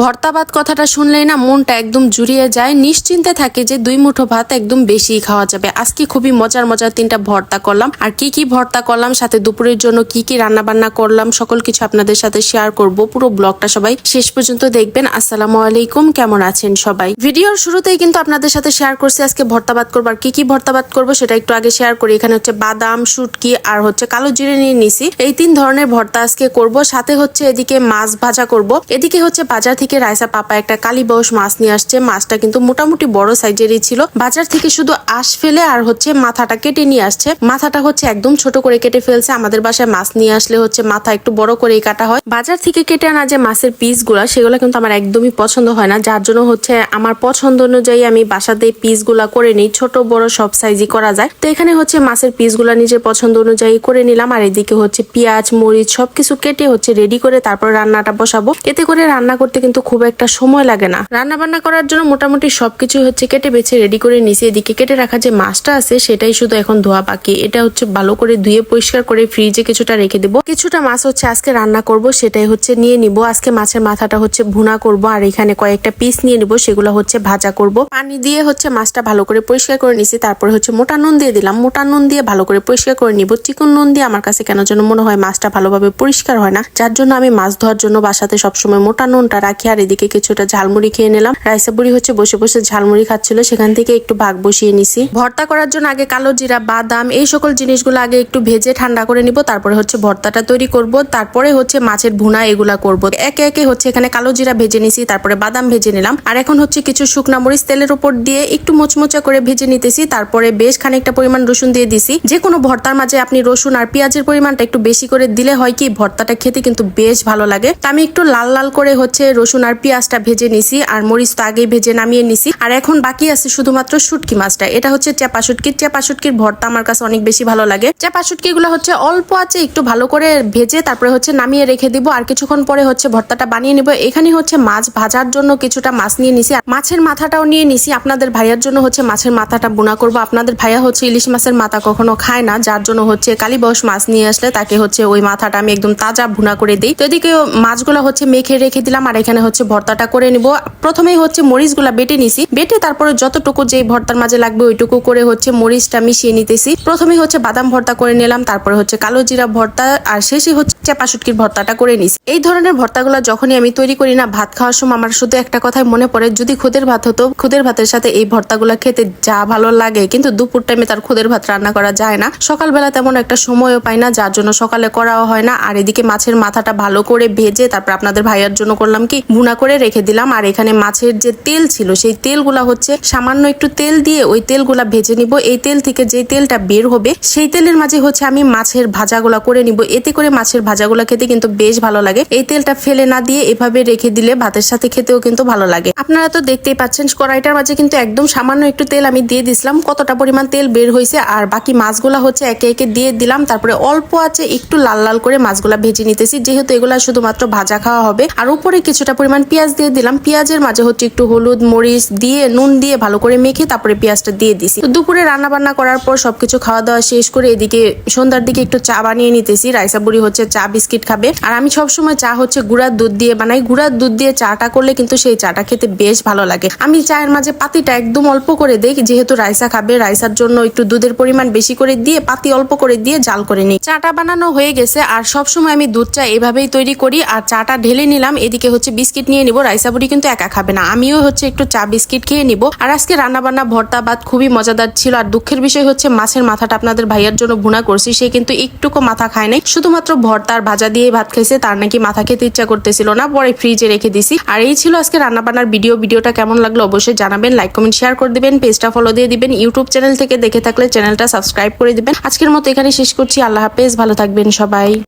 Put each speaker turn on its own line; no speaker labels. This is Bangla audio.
ভর্তা ভাত কথাটা শুনলেই না মনটা একদম জুড়িয়ে যায়। নিশ্চিন্তে থাকে যে দুই মুঠো ভাত একদম বেশি খাওয়া যাবে। আজকে খুবই মজার মজার তিনটা ভর্তা করলাম। আর কি কি ভর্তা করলাম, সাথে দুপুরের জন্য কি কি রান্না বান্না করলাম, সকল কিছু আপনাদের সাথে শেয়ার করব পুরো ব্লগটা সবাই শেষ পর্যন্ত দেখবেন। আসসালামু আলাইকুম, কেমন আছেন সবাই? ভিডিওর শুরুতেই কিন্তু আপনাদের সাথে শেয়ার করছি আজকে ভর্তাবাদ করব আর কি কি ভর্তাবাদ করব সেটা একটু আগে শেয়ার করি। এখানে হচ্ছে বাদাম, শুটকি আর হচ্ছে কালো জিরে নিয়ে নিছি। এই তিন ধরনের ভর্তা আজকে করব। সাথে হচ্ছে এদিকে মাছ ভাজা করব। এদিকে হচ্ছে বাজার থেকে রাইসা পাপা একটা কালীবাউস মাছ নিয়ে আসছে। মাছটা কিন্তু মোটামুটি বড় সাইজেরই ছিল। বাজার থেকে শুধু আশ ফেলে আর হচ্ছে মাথাটা কেটে নিয়ে আসছে। মাথাটা হচ্ছে একদম ছোট করে কেটে ফেলছে। আমাদের বাসায় মাছ নিয়ে আসলে হচ্ছে মাথা একটু বড় করেই কাটা হয়। বাজার থেকে কেটে আনা যে মাছের পিসগুলা সেগুলো কিন্তু আমার একদমই পছন্দ হয় না। যার জন্য হচ্ছে আমার পছন্দ অনুযায়ী আমি বাসাতে পিসগুলা করে নিই। ছোট, বড় সব সাইজই করা যায়। তো এখানে হচ্ছে মাছের পিসগুলা নিজের পছন্দ অনুযায়ী করে নিলাম। আর এদিকে হচ্ছে পেঁয়াজ, মরিচ সবকিছু কেটে হচ্ছে রেডি করে তারপর রান্নাটা বসাবো। এতে করে রান্না করতে কিন্তু খুব একটা সময় লাগে না। রান্না বান্না করার জন্য মোটামুটি সবকিছু হচ্ছে কেটে বেছে রেডি করে নিছি এদিকে কেটে রাখা যে মাছটা আছে, সেটাই শুধু এখন ধোয়া বাকি। এটা হচ্ছে ভালো করে ধুয়ে পরিষ্কার করে ফ্রিজে কিছুটা রেখে দেবো। কিছুটা মাছ হচ্ছে আজকে রান্না করব, সেটাই হচ্ছে নিয়ে নিব। আজকে মাছের মাথাটা হচ্ছে ভুনা করব, আর এখানে কয়েকটা পিস নিয়ে নিব, সেগুলো হচ্ছে ভাজা করব। পানি দিয়ে হচ্ছে মাছটা ভালো করে পরিষ্কার করে নিছি তারপরে হচ্ছে মোটা নুন দিয়ে দিলাম। মোটা নুন দিয়ে ভালো করে পরিষ্কার করে নিব। চিকন নুন দিয়ে আমার কাছে কেন যেন মনে হয় মাছটা ভালোভাবে পরিষ্কার হয় না। যার জন্য আমি মাছ ধোয়ার জন্য বাসাতে সবসময় মোটা নুনটা রাখি। আর এদিকে কিছুটা ঝালমুড়ি খেয়ে নিলাম। রাইসা বুড়ি হচ্ছে বসে বসে ঝালমুড়ি খাচ্ছিল, সেখান থেকে একটু ভাগ বসিয়ে নিছি। ভর্তা করার জন্য আগে কালো জিরা, বাদাম, এই সকল জিনিসগুলো আগে একটু ভেজে ঠান্ডা করে নিব, তারপরে হচ্ছে ভর্তাটা তৈরি করব, তারপরে হচ্ছে মাছের ভুনা এগুলা করব। একে একে হচ্ছে এখানে কালো জিরা ভেজে নিছি, তারপরে বাদাম ভেজে নিলাম। আর এখন হচ্ছে কিছু শুকনা মরিচ তেলের উপর দিয়ে একটু মোচমোচা করে ভেজে নিতেছি, তারপরে বেশ খানিকটা পরিমাণ রসুন দিয়ে দিছি। যে কোনো ভর্তার মাঝে আপনি রসুন আর পেঁয়াজের পরিমাণটা একটু বেশি করে দিলে হয় কি, ভর্তাটা খেতে কিন্তু বেশ ভালো লাগে। তা আমি একটু লাল লাল করে হচ্ছে রসুন আর পেঁয়াজটা ভেজে নিছি, আর মরিচ তো আগেই ভেজে নামিয়ে নিছি। আর এখন বাকি আছে শুধুমাত্র শুটকি মাছটা। এটা হচ্ছে চেপা শুটকি। চেপা শুটকির ভর্তা আমার কাছে অনেক বেশি ভালো লাগে। চেপা শুটকি গুলো হচ্ছে অল্প আছে, একটু ভালো করে ভেজে তারপরে হচ্ছে নামিয়ে রেখে দিব। আর কিছুক্ষণ পরে হচ্ছে ভর্তাটা বানিয়ে নিব। এখানে হচ্ছে মাছ ভাজার জন্য কিছুটা মাছ নিয়ে নিছি। আর মাছের মাথাটাও নিয়ে নিছি। আপনাদের ভাইয়ার জন্য হচ্ছে মাছের মাথাটা বোনা করব। আপনাদের ভাইয়া হচ্ছে ইলিশ মাছের মাথা কখনো খায় না, যার জন্য হচ্ছে কালীবস মাছ নিয়ে আসলে তাকে হচ্ছে ওই মাথাটা আমি একদম তাজা ভুনা করে দিই। তো এদিকে মাছগুলো হচ্ছে মেখে রেখে দিলাম। আর এখানে হচ্ছে ভর্তাটা করে নিব। প্রথমেই হচ্ছে মরিচগুলা বেটে নিছি। বেটে তারপরে যতটুকু যে ভর্তার মাঝে লাগবে ওইটুকু করে হচ্ছে মরিচটা মিশিয়ে নিতেছি। প্রথমেই হচ্ছে বাদাম ভর্তা করে নিলাম, তারপরে হচ্ছে কালো জিরা ভর্তা, আর শেষে হচ্ছে চাপা শুটকির ভর্তাটা করে নিছি। এই ধরনের ভর্তাগুলো যখনই আমি তৈরি করি না, ভাত খাওয়ার সময় আমার শুধু একটা কথাই মনে পড়ে, যদি খুদের ভাত হতো, খুদের ভাতের সাথে এই ভর্তাগুলো খেতে যা ভালো লাগে, কিন্তু দুপুর টাইমে তার খুদের ভাত রান্না করা যায় না। সকালবেলা তেমন একটা সময়ও পাই না, যার জন্য সকালে করাও হয় না। আর এদিকে মাছের মাথাটা ভালো করে ভেজে, তারপর আপনাদের ভাইয়ার জন্য করলাম কি ভুনা করে রেখে দিলাম। আর এখানে মাছের যে তেল ছিল, সেই তেলগুলা হচ্ছে সামান্য একটু তেল দিয়ে ওই তেলগুলা ভেজে নিব। এই তেল থেকে যে তেলটা বের হবে, সেই তেলের মাঝে হচ্ছে আমি মাছের ভাজাগুলা করে নিব। এতে করে মাছের ভাজাগুলা খেতে কিন্তু বেশ ভালো লাগে। এই তেলটা ফেলে না দিয়ে এভাবে রেখে দিলে ভাতের সাথে খেতেও কিন্তু ভালো লাগে। আপনারা তো দেখতেই পাচ্ছেন, কড়াইটার মাঝে কিন্তু একদম সামান্য একটু তেল আমি দিয়ে দিছিলাম। কতটা পরিমাণ তেল বের হয়েছে আর বাকি মাছগুলা হচ্ছে একে একে দিয়ে দিলাম। তারপরে অল্প আছে একটু লাল লাল করে মাছগুলা ভেজে নিতেছি। যেহেতু এগুলা শুধুমাত্র ভাজা খাওয়া হবে, আর উপরে কিছুটা পরিমাণ পেঁয়াজ দিয়ে দিলাম। পেঁয়াজের মাঝে হচ্ছে একটু হলুদ, মরিচ দিয়ে, নুন দিয়ে ভালো করে মেখে তারপরে পেঁয়াজটা দিয়ে দিছি। তো দুপুরে রান্না বান্না করার পর সবকিছু খাওয়া দাওয়া শেষ করে এদিকে সন্ধ্যার দিকে একটু চা বানিয়ে নিতেছি। রাইসা বুড়ি হচ্ছে চা, বিস্কিট খাবে। আর আমি সবসময় চা হচ্ছে গুড়ার দুধ দিয়ে বানাই। গুড়ার দুধ দিয়ে চাটা করলে কিন্তু সেই চাটা খেতে বেশ ভালো লাগে। আমি চায়ের মাঝে পাতিটা একদম অল্প করে দেই, যেহেতু রাইসা খাবে। রাইসার জন্য একটু দুধের পরিমাণ বেশি করে দিয়ে পাতি অল্প করে দিয়ে জাল করে নিই। চাটা বানানো হয়ে গেছে। আর সবসময় আমি দুধ চা এভাবেই তৈরি করি। আর চাটা ঢেলে নিলাম। এদিকে হচ্ছে বিস্কিট নিয়ে নিব, রাইসা বুড়ি কিন্তু একা খাবে না। আমিও হচ্ছে একটু চা বিস্কিট খেয়ে নিব। আর আজকে রান্না বান্না ভর্তা, ভাত খুবই মজাদার ছিল। আর দুঃখের বিষয় হচ্ছে মাছের মাথাটা আপনাদের ভাইয়ার জন্য ভুনা করছি। সে কিন্তু একটুকু মাথা খায় নাই। শুধুমাত্র ভর্তা আর ভাজা দিয়ে ভাত খাইছে, তার নাকি মাথা খেতে ইচ্ছা করতেছিল না। পরে ফ্রিজে রেখে দিছি। আর এই ছিল আজকে রান্না বান্নার ভিডিও। ভিডিওটা কেমন লাগল অবশ্যই জানাবেন, লাইক, কমেন্ট, শেয়ার করে দিবেন, পেজটা ফলো দিয়ে দিবেন, ইউটিউব চ্যানেল থেকে দেখে থাকলে চ্যানেলটা সাবস্ক্রাইব করে দিবেন। আজকের মতো এখানে শেষ করছি। আল্লাহ হাফেজ। ভালো থাকবেন সবাই।